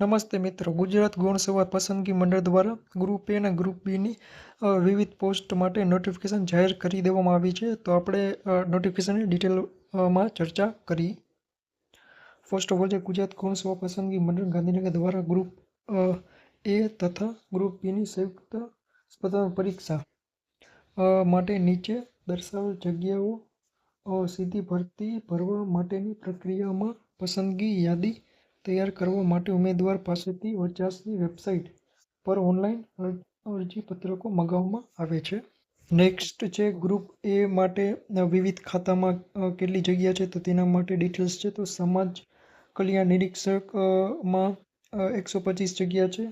નમસ્તે મિત્રો. ગુજરાત ગૌણ સેવા પસંદગી મંડળ દ્વારા ગ્રુપ એ અને ગ્રુપ બીની વિવિધ પોસ્ટ માટે નોટિફિકેશન જાહેર કરી દેવામાં આવી છે. તો આપણે નોટિફિકેશનની ડિટેલમાં ચર્ચા કરી. ફર્સ્ટ ઓફ ઓલ છે ગુજરાત ગૌણ સેવા પસંદગી મંડળ ગાંધીનગર દ્વારા ગ્રુપ એ તથા ગ્રુપ બીની સંયુક્ત સ્પર્ધા પરીક્ષા માટે નીચે દર્શાવેલ જગ્યાઓ સીધી ભરતી ભરવા માટેની પ્રક્રિયામાં પસંદગી યાદી તૈયાર કરવા માટે ઉમેદવાર પાસેથી પચાસની વેબસાઇટ પર ઓનલાઈન અરજીપત્રકો મંગાવવામાં આવે છે. નેક્સ્ટ છે ગ્રુપ એ માટે વિવિધ ખાતામાં કેટલી જગ્યા છે તો તેના માટે ડિટેલ્સ છે તો સમાજ કલ્યાણ નિરીક્ષકમાં એકસો પચીસ જગ્યા છે.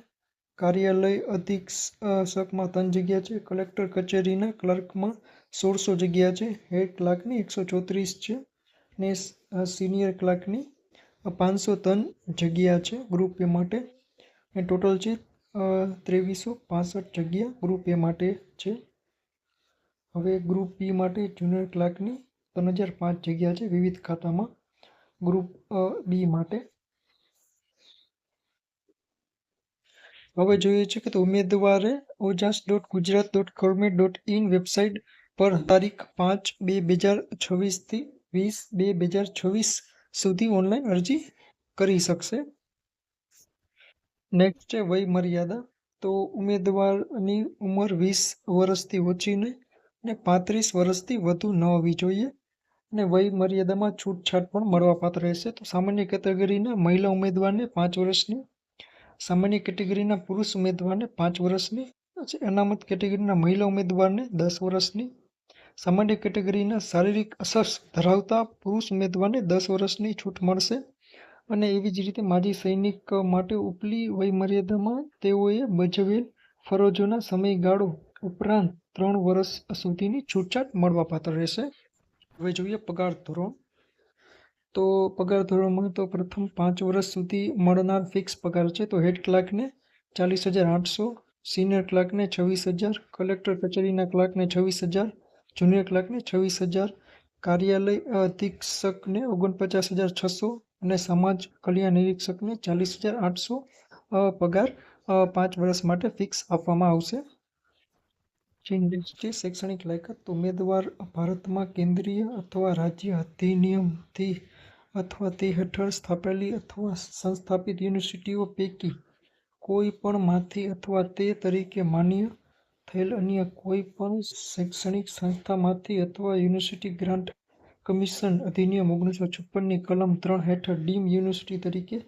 કાર્યાલય અધિક્ષકમાં ત્રણ જગ્યા છે. કલેક્ટર કચેરીના ક્લર્કમાં સોળસો જગ્યા છે. હેડ ક્લાર્કની એકસો ચોત્રીસ છે ને સિનિયર ક્લાર્કની પાંચસો ત્રણ જગ્યા છે ગ્રુપ એ માટે. એ ટોટલ છે ત્રેવીસો પાસઠ જગ્યા ગ્રુપ એ માટે છે. હવે ગ્રુપ બી માટે જુનિયર ક્લાર્કની ત્રણ હજાર પાંચ જગ્યા છે વિવિધ ખાતામાં ગ્રુપ બી માટે. હવે જોઈએ છે કે તો ઉમેદવારે Ojas dot Gujarat dot government dot in website પર તારીખ પાંચ બે બે હજાર છવ્વીસથી વીસ બે બે હજાર છવ્વીસ સુધી ઓનલાઈન અરજી કરી શકશે. નેક્સ્ટ છે વય મર્યાદા તો ઉમેદવારની ઉંમર વીસ વર્ષથી ઓછીને ને પાંત્રીસ વર્ષથી વધુ ન હોવી જોઈએ. અને વય મર્યાદામાં છૂટછાટ પણ મળવાપાત્ર રહેશે. તો સામાન્ય કેટેગરીના મહિલા ઉમેદવારને પાંચ વર્ષની, સામાન્ય કેટેગરીના પુરુષ ઉમેદવારને પાંચ વર્ષની અનામત કેટેગરીના મહિલા ઉમેદવારને દસ વર્ષની સામાન્ય કેટેગરીના શારીરિક અસર ધરાવતા પુરુષ ઉમેદવારને દસ વર્ષની છૂટ મળશે અને એવી જ રીતે માજી સૈનિક માટે ઉપલી વયમર્યાદામાં તેઓએ ભજવેલ ફરજોના સમયગાળો ઉપરાંત ત્રણ વર્ષ સુધીની છૂટછાટ મળવાપાત્ર રહેશે. હવે જોઈએ પગાર ધોરણ. તો પગાર ધોરણમાં તો પ્રથમ પાંચ વર્ષ સુધી મળનાર ફિક્સ પગાર છે. તો હેડ ક્લાર્કને ચાલીસ હજાર આઠસો સિનિયર ક્લાર્કને છવ્વીસ હજાર કલેક્ટર કચેરીના ક્લાર્કને છવ્વીસ હજાર જુનિયર ક્લાર્કને છવ્વીસ હજાર કાર્યાલય અધિક્ષકને ઓગણપચાસ હજાર છસો અને સમાજ કલ્યાણ નિરીક્ષકને ચાલીસ હજાર આઠસો પગાર પાંચ વર્ષ માટે ફિક્સ આપવામાં આવશે. જે શૈક્ષણિક લાયકાત ઉમેદવાર ભારતમાં કેન્દ્રીય અથવા રાજ્ય અધિનિયમથી અથવા તે હેઠળ સ્થાપેલી અથવા સંસ્થાપિત યુનિવર્સિટીઓ પૈકી કોઈ પણમાંથી અથવા તે તરીકે માન્ય થયેલ અન્ય કોઈ પણ શૈક્ષણિક સંસ્થામાંથી અથવા યુનિવર્સિટી ગ્રાન્ટ કમિશન અધિનિયમ ઓગણીસો છપ્પનની કલમ ત્રણ હેઠળ ડીમ યુનિવર્સિટી તરીકે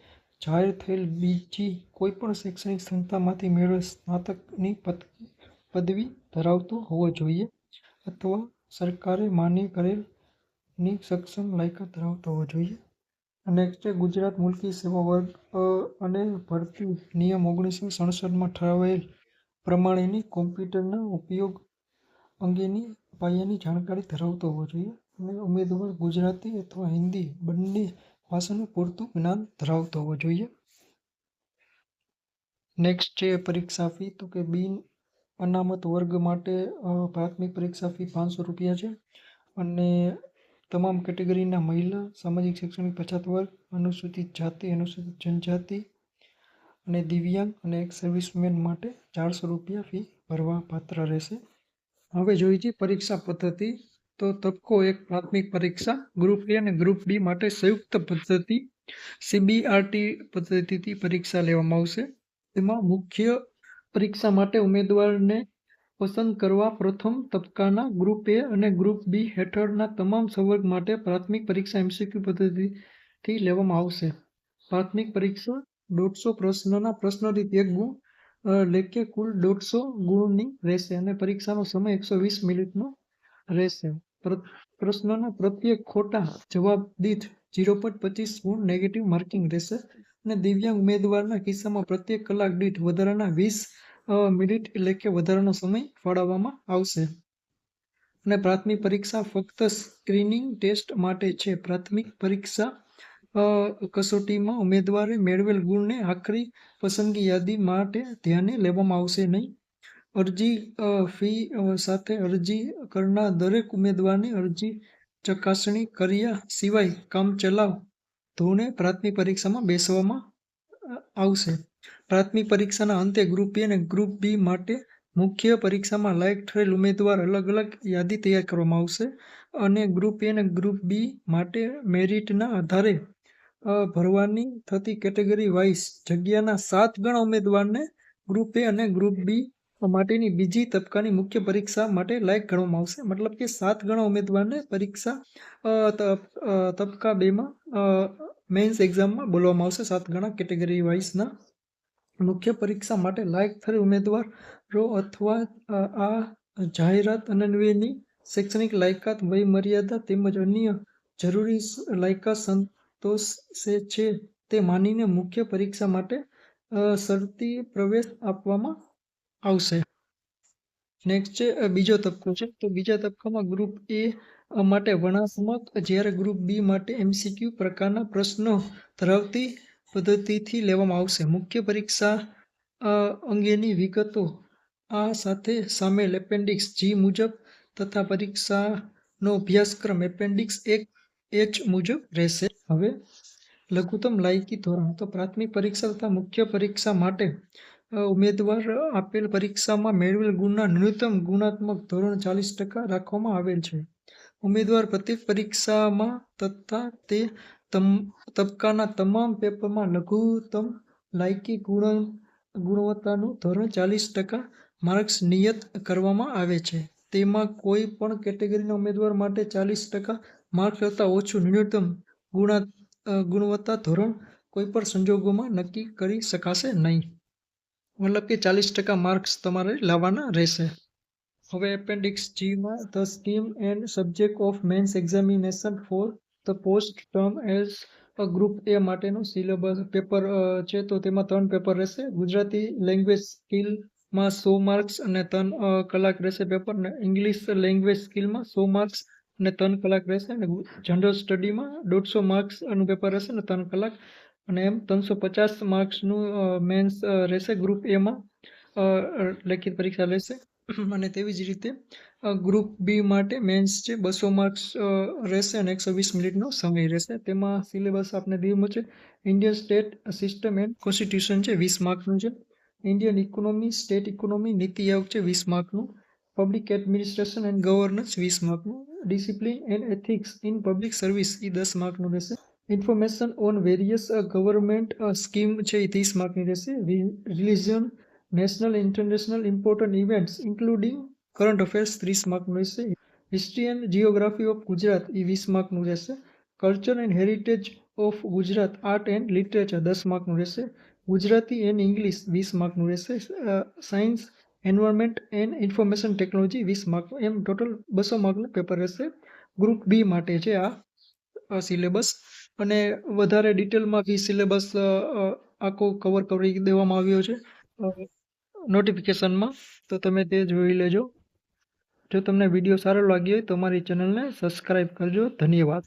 જાહેર થયેલ બીજી કોઈપણ શૈક્ષણિક સંસ્થામાંથી મેળવેલ સ્નાતકની પદવી ધરાવતો હોવો જોઈએ અથવા સરકારે માન્ય કરેલની સક્ષમ લાયકાત ધરાવતો હોવો જોઈએ. નેક્સ્ટ છે ગુજરાત મુલકી સેવા વર્ગ અને ભરતી નિયમ ઓગણીસો સડસઠમાં ઠરાવેલ પ્રમાણેની કોમ્પ્યુટરના ઉપયોગ અંગેની પાયાની જાણકારી ધરાવતો હોવો જોઈએ અને ઉમેદવાર ગુજરાતી અથવા હિન્દી બંને ભાષાનું પૂરતું જ્ઞાન ધરાવતો હોવો જોઈએ. નેક્સ્ટ છે પરીક્ષા ફી તો કે બિન અનામત વર્ગ માટે પ્રાથમિક પરીક્ષા ફી પાંચસો રૂપિયા છે. અને તમામ કેટેગરીના મહિલા, સામાજિક, શૈક્ષણિક, પછાત વર્ગ, અનુસૂચિત જાતિ, અનુસૂચિત જનજાતિ અને દિવ્યાંગ અને એક સર્વિસમેન માટે ચારસો રૂપિયા ફી ભરવા પાત્ર રહેશે. હવે જોઈએ છીએ પરીક્ષા પદ્ધતિ. તો તબકો એક, પ્રાથમિક પરીક્ષા ગ્રુપ એ અને ગ્રુપ બી માટે સંયુક્ત પદ્ધતિ સીબીઆરટી પદ્ધતિથી પરીક્ષા લેવામાં આવશે. તેમાં મુખ્ય પરીક્ષા માટે ઉમેદવારને પસંદ કરવા પ્રથમ તબક્કાના ગ્રુપ એ અને ગ્રુપ બી હેઠળના તમામ સંવર્ગ માટે પ્રાથમિક પરીક્ષા એમસીક્યુ પદ્ધતિથી લેવામાં આવશે. પ્રાથમિક પરીક્ષા દોઢસો પ્રશ્નના પ્રશ્નરીત એક ગુણ લેખે કુલ દોઢસો ગુણની રહેશે અને પરીક્ષાનો સમય એકસો વીસ મિનિટનો રહેશે. પ્રશ્નના પ્રત્યેક ખોટા જવાબ દીઠ ઝીરો પોઈન્ટ પચીસ ગુણ નેગેટિવ માર્કિંગ રહેશે અને દિવ્યાંગ ઉમેદવારના કિસ્સામાં પ્રત્યેક કલાક દીઠ વધારાના વીસ મિનિટ એટલે કે વધારાનો સમય ફાળવવામાં આવશે. અને પ્રાથમિક પરીક્ષા ફક્ત સ્ક્રીનિંગ ટેસ્ટ માટે છે. પ્રાથમિક પરીક્ષા કસોટીમાં ઉમેદવારે મેળવેલ ગુણને આખરી પસંદગી યાદી માટે ધ્યાને લેવામાં આવશે નહીં. અરજી ફી સાથે અરજી કરનાર દરેક ઉમેદવારની અરજી ચકાસણી કર્યા સિવાય કામ ચલાવ ધોરણે પ્રાથમિક પરીક્ષામાં બેસવામાં આવશે. પ્રાથમિક પરીક્ષાના અંતે ગ્રુપ એ અને ગ્રુપ બી માટે મુખ્ય પરીક્ષામાં લાયક થયેલ ઉમેદવાર અલગ અલગ યાદી તૈયાર કરવામાં આવશે અને ગ્રુપ એ અને ગ્રુપ બી માટે મેરિટના આધારે ભરવાની થતી કેટેગરી વાઇઝ જગ્યાના સાત ગણા ઉમેદવારને ગ્રુપ એ અને ગ્રુપ બી માટેની બીજી તબક્કાની મુખ્ય પરીક્ષા માટે લાયક ગણવામાં આવશે. મતલબ કે સાત ગણા ઉમેદવારને પરીક્ષા તબક્કા બેમાં મેન્સ એક્ઝામમાં બોલવામાં આવશે. સાત ગણા કેટેગરી વાઇઝના મુખ્ય પરીક્ષા માટે લાયક થયેલ ઉમેદવારો અથવા આ જાહેરાત અનન્વયની શૈક્ષણિક લાયકાત વય મર્યાદા તેમજ અન્ય જરૂરી લાયકાત સંતોષે છે, તે માનીને મુખ્ય પરીક્ષા માટે શરતી પ્રવેશ આપવામાં આવશે. નેક્સ્ટ છે બીજો તબક્કો છે. તો બીજા તબક્કામાં ગ્રુપ એ માટે વણાત્મક જ્યારે ગ્રુપ બી માટે એમસીક્યુ પ્રકારના પ્રશ્નો ધરાવતી પદ્ધતિથી લેવામાં આવશે. મુખ્ય પરીક્ષા અંગેની વિગતો આ સાથે સામેલ એપેન્ડિક્સ જી મુજબ તથા પરીક્ષાનો અભ્યાસક્રમ એપેન્ડિક્સ એક એચ મુજબ રહેશે. હવે લઘુત્તમ લાયકી ધોરણ, તો પ્રાથમિક પરીક્ષા તથા મુખ્ય પરીક્ષા માટે ઉમેદવાર આપેલ પરીક્ષામાં મેળવેલ ગુણના ન્યૂનતમ ગુણાત્મક ધોરણ ચાલીસ ટકા રાખવામાં આવેલ છે. ઉમેદવાર પ્રત્યેક પરીક્ષામાં તથા તે તબક્કાના તમામ પેપરમાં લઘુત્તમ લાયકી ગુણ ગુણવત્તાનું ધોરણ ચાલીસ ટકા માર્ક્સ નિયત કરવામાં આવે છે. તેમાં કોઈ પણ કેટેગરીના ઉમેદવાર માટે ચાલીસ ટકા માર્ક્સ કરતાં ઓછું ન્યૂનતમ ગુણા ગુણવત્તા ધોરણ કોઈ પણ સંજોગોમાં નક્કી કરી શકાશે નહીં. મતલબ કે ચાલીસ ટકા માર્ક્સ તમારે લાવવાના રહેશે. હવે appendix જીમાં the scheme and subject of mains examination for the post term as group A માટેનું સિલેબસ પેપર છે. તો તેમાં ત્રણ પેપર રહેશે. ગુજરાતી લેંગ્વેજ સ્કિલમાં સો માર્ક્સ અને ત્રણ કલાક રહેશે પેપર ને. ઇંગ્લિશ લેંગ્વેજ સ્કિલમાં સો માર્ક્સ અને ત્રણ કલાક રહેશે અને જનરલ સ્ટડીમાં દોઢસો માર્ક્સનું પેપર રહેશે ને ત્રણ કલાક. અને એમ ત્રણસો પચાસ માર્ક્સનું મેન્સ રહેશે ગ્રુપ એમાં લેખિત પરીક્ષા લેશે. અને તેવી જ રીતે ગ્રુપ બી માટે મેન્સ છે બસો માર્ક્સ રહેશે અને એકસો વીસ મિનિટનો સમય રહેશે. તેમાં સિલેબસ આપને દીધું છે Indian state system and constitution છે, વીસ માર્કનું છે. ઇન્ડિયન ઇકોનોમી સ્ટેટ ઇકોનોમી નીતિ આયોગ છે, વીસ માર્કનું પબ્લિક એડમિનિસ્ટ્રેશન એન્ડ ગવર્નન્સ વીસ માર્કનું discipline and ethics in public service એ દસ માર્કનું રહેશે. Information on various government scheme છે એ ત્રીસ માર્કની રહેશે. Religion national international important events including current affairs ત્રીસ માર્કનું રહેશે. History and geography of Gujarat એ વીસ માર્કનું રહેશે. Culture and heritage of Gujarat art and literature દસ માર્કનું રહેશે. ગુજરાતી એન્ડ ઇંગ્લિશ વીસ માર્કનું રહેશે. Science environment and information technology વીસ માર્ક એમ ટોટલ બસો માર્કનું પેપર રહેશે ગ્રુપ બી માટે છે આ સિલેબસ અને વધારે ડિટેલમાં બી સિલેબસ આખો કવર કરી દેવામાં આવ્યો છે. નોટિફિકેશનમાં તો તમે તે જોઈ લેજો. જો તમને વીડિયો સારો લાગ્યો હોય તો અમારી ચેનલને સબસ્ક્રાઈબ કરજો. ધન્યવાદ.